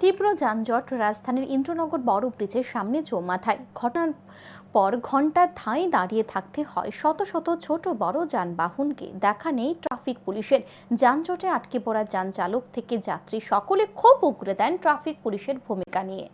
তীব্র যানজট রাজধানীর ইন্দ্রনগর বড় ব্রিজের সামনে চৌমাথায়। ঘটনার পর ঘণ্টা ধাঁই দাঁড়িয়ে থাকতে হয়। শত শত ছোট বড় যানবাহনকে দেখা নেই ট্রাফিক পুলিশের। যানজটে আটকে পড়া যান চালক থেকে যাত্রী সকলে ক্ষোভ উগরে দেন ট্রাফিক পুলিশের ভূমিকা নিয়ে।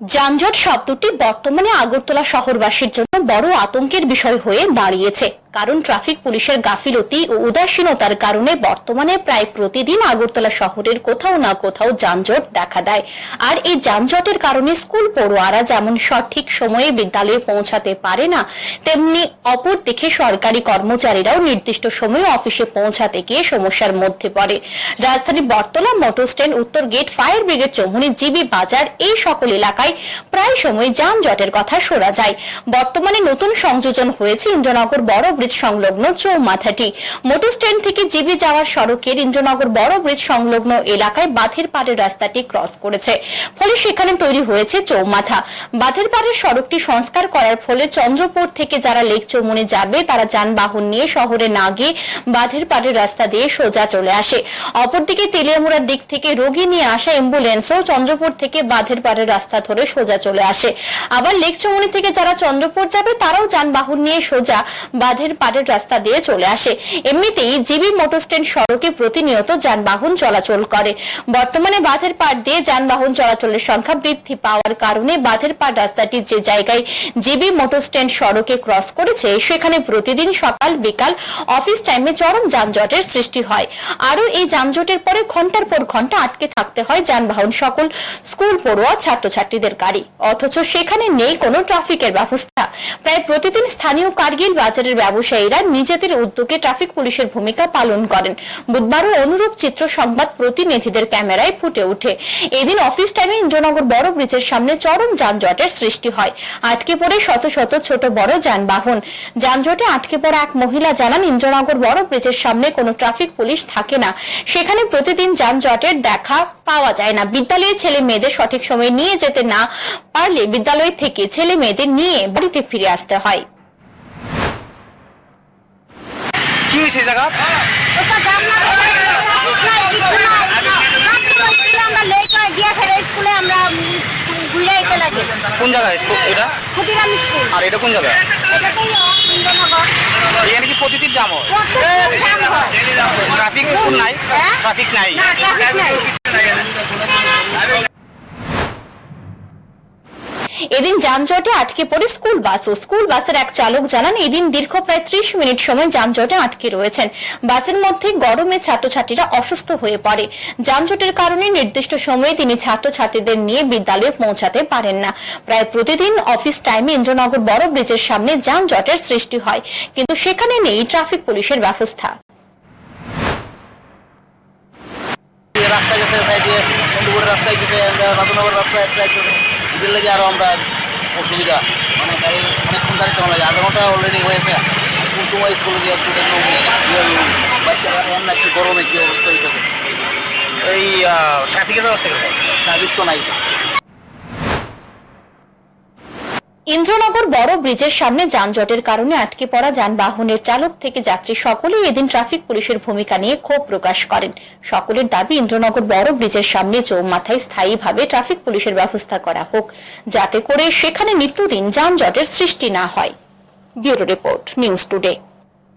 যানজট শব্দটি বর্তমানে আগরতলা শহরবাসীর জন্য বড় আতঙ্কের বিষয় হয়ে দাঁড়িয়েছে। কারণ ট্রাফিক পুলিশের গাফিলতি ও উদাসীনতার কারণে বর্তমানে প্রায় প্রতিদিন আগরতলা শহরের কোথাও না কোথাও যানজট দেখা দেয়। আর এই যানজটের কারণে স্কুল পড়ুয়ারা যেমন সঠিক সময়ে বিদ্যালয়ে পৌঁছাতে পারে না, তেমনি অপর দিকে সরকারি কর্মচারীরাও নির্দিষ্ট সময়ে অফিসে পৌঁছাতে গিয়ে সমস্যার মধ্যে পড়ে। রাজধানী বটতলা মোটর স্ট্যান্ড, উত্তর gate, fire brigade Choumuhani GB, বাজার এই সকল এলাকায় প্রায় সময় যানজটের কথা শোনা যায়। বর্তমানে নতুন সংযোজন হয়েছে ইন্দ্রনগর বড় ব্রিজ সংলগ্ন চৌমাথাটি। মোটর স্ট্যান্ড থেকে জিবি যাওয়ার সড়কের ইন্দ্রনগর বড় ব্রিজ সংলগ্ন এলাকায় বাঁধের পাড়ের রাস্তাটি ক্রস করেছে। ফলে সেখানে তৈরি হয়েছে চৌমাথা। বাঁধের পাড়ের সড়কটি সংস্কার করার ফলে চন্দ্রপুর থেকে যারা লেক চৌমুনি যাবে, তারা যানবাহন নিয়ে শহরে না গিয়ে বাঁধের পাড়ের রাস্তা দিয়ে সোজা চলে আসে। অপরদিকে তেলিয়ামুড়ার দিক থেকে রোগী নিয়ে আসা অ্যাম্বুলেন্সও চন্দ্রপুর থেকে বাঁধের পাড়ের রাস্তা ধরে সোজা চলে আসে। আবার লেক চৌমুনি থেকে যারা চন্দ্রপুর যাবে, তারাও যানবাহন নিয়ে সোজা বাঁধের পাড়ের রাস্তা দিয়ে চলে আসে। এমনিতেই জিবি মোটর স্ট্যান্ড সড়কে প্রতিনিয়ত যানবাহন চলাচল করে। বর্তমানে বাঁধের পাড় দিয়ে যানবাহন চলাচলের সংখ্যা বৃদ্ধি পাওয়ার কারণে বাঁধের পাড় রাস্তাটি যে জায়গায় জিবি মোটর স্ট্যান্ড সড়কে ক্রস করেছে, সেখানে প্রতিদিন সকাল, বিকাল অফিস টাইমে চরম যানজটের সৃষ্টি হয়। আরও এই যানজটের পরে ঘণ্টার পর ঘণ্টা আটকে থাকতে হয় যানবাহন সকল স্কুল, পড়ুয়া, ছাত্রছাত্রীদের গাড়ি। অথচ সেখানে নেই কোনো ট্রাফিকের ব্যবস্থা। প্রায় প্রতিদিন স্থানীয় কার্গিল বাজারের ব্যবসায়ীরা নিজেদের উদ্যোগে ট্রাফিক পুলিশের ভূমিকা পালন করেন। বুধবারও অনুরূপ চিত্র সংবাদ প্রতিনিধিদের ক্যামেরায় ফুটে ওঠে। এদিন অফিস টাইমে ইন্দ্রনগর বড় ব্রিজের সামনে চরম যানজটের সৃষ্টি হয়। আটকে পড়ে শত শত ছোট বড় যানবাহন। যানজটে আটকে পড়া এক মহিলা জানান, ইন্দ্রনগর বড় ব্রিজের সামনে কোনো ট্রাফিক পুলিশ থাকে না। সেখানে প্রতিদিন যানজটের দেখা পাওয়া যায় না। বিদ্যালয়ে ছেলে মেয়েদের সঠিক সময়ে নিয়ে যেতে না পারলে বিদ্যালয় থেকে ছেলে মেয়েদের নিয়ে বাড়িতে ফিরে আসতে হয়। ঘুরে যেতে লাগে কোন জায়গায় স্কুল এটা? আর এটা কোন জায়গায় এটাতেই এখানে কি প্রতিদিন জাম হয়? ট্রাফিক নাই? হ্যাঁ? ট্রাফিক ট্রাফিক নাই। এদিন যানজটে আটকে পড়ে স্কুল বাস ও স্কুল বাসের এক চালক জানান, এদিন দীর্ঘ প্রায় ত্রিশ মিনিট সময় যানজটে আটকে রয়েছেন। বাসের মধ্যে গরমে ছাত্রছাত্রীরা অসুস্থ হয়ে পড়ে। যানজটের কারণে নির্দিষ্ট সময়ে তিনি ছাত্রছাত্রীদের নিয়ে বিদ্যালয়ে পৌঁছাতে পারেন না। প্রায় প্রতিদিন অফিস টাইমে ইন্দ্রনগর বড় ব্রিজের সামনে যানজটের সৃষ্টি হয়। কিন্তু সেখানে নেই ট্রাফিক পুলিশের ব্যবস্থা। এই রাস্তায় গেছে সাইডে বন্ধুপুরের রাস্তায় গেছে রাজনগর রাস্তায় একটা এদের লেগে আরও আমরা অসুবিধা। মানে গাড়ি অনেকক্ষণ দাঁড়িয়ে কেমন লাগে আধা ঘণ্টা অলরেডি হয়েছে। কুটুমা স্কুলে গিয়ে বাচ্চা একটু গরমে কি অবস্থা এই ট্রাফিকের ব্যবস্থা ট্রাফিক তো নাই। ইন্দ্রনগর বড় ব্রিজের সামনে যানজটের কারণে আটকে পড়া যানবাহনের চালক থেকে যাত্রী সকলেই এদিন ট্রাফিক পুলিশের ভূমিকা নিয়ে ক্ষোভ প্রকাশ করেন। সকলের দাবি, ইন্দ্রনগর বড় ব্রিজের সামনে চৌমাথায় স্থায়ীভাবে ট্রাফিক পুলিশের ব্যবস্থা করা হোক, যাতে করে সেখানে নিত্যদিন যানজটের সৃষ্টি না হয়। Bureau report, news today.